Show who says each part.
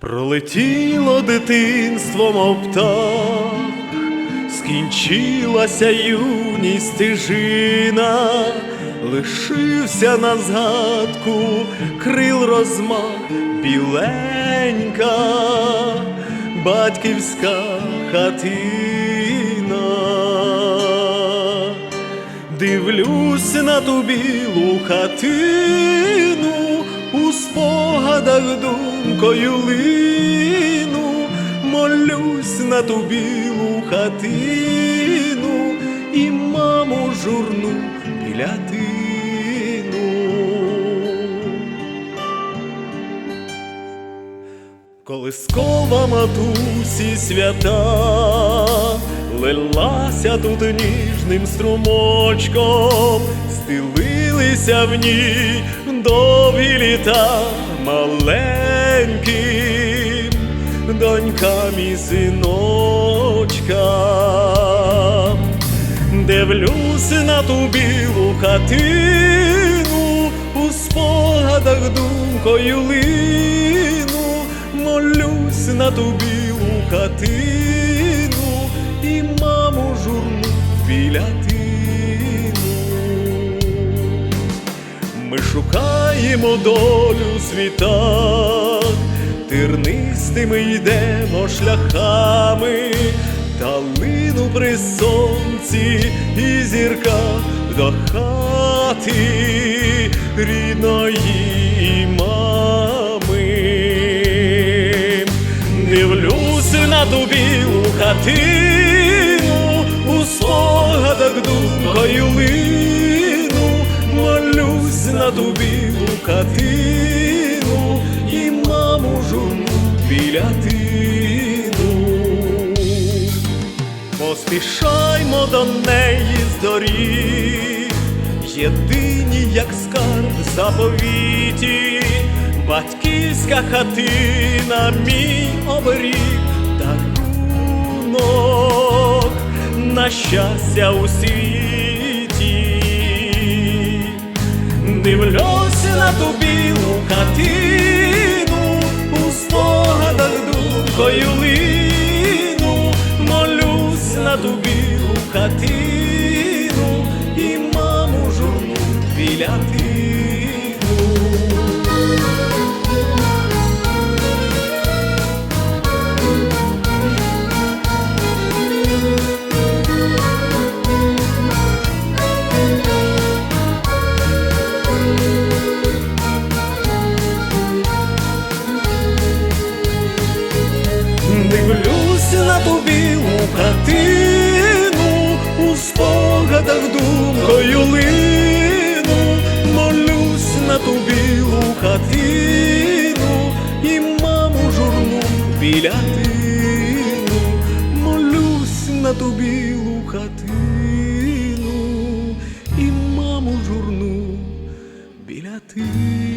Speaker 1: Пролетіло дитинство, мов птах, скінчилася юність стежина, лишився на згадку крил розмах біленька, батьківська хатина. Дивлюсь на ту білу хатину, у спогадах думкою лину, молюсь на ту білу хатину і маму журну біля тину. Колискова матусі свята лилася тут ніжним струмочком, стелилися в ній довгі літа маленьким донькам і синочкам. Дивлюсь на ту білу хатину, у спогадах думкою лину, молюсь на ту білу хатину і маму журну біля тину. Ми шукаємо долю світах, тернистими йдемо шляхами, Талину при сонці і зірка до хати рідної мами. Дивлюсь на ту білу хатину, думкою лину, молюсь на ту білу хатину і маму журну біля тину. Поспішаймо до неї з єдині, як скарб заповіті, батьківська хатина, мій оберіг, дарунок на щастя у світі. Дивлюсь на ту білу хатину, у спогадах думкою лину, молюсь на ту білу хатину хатину, у спогадах думкою лину, молюсь на ту білу хатину і маму журну біля тину, молюсь на ту білу хатину і маму журну біля тину.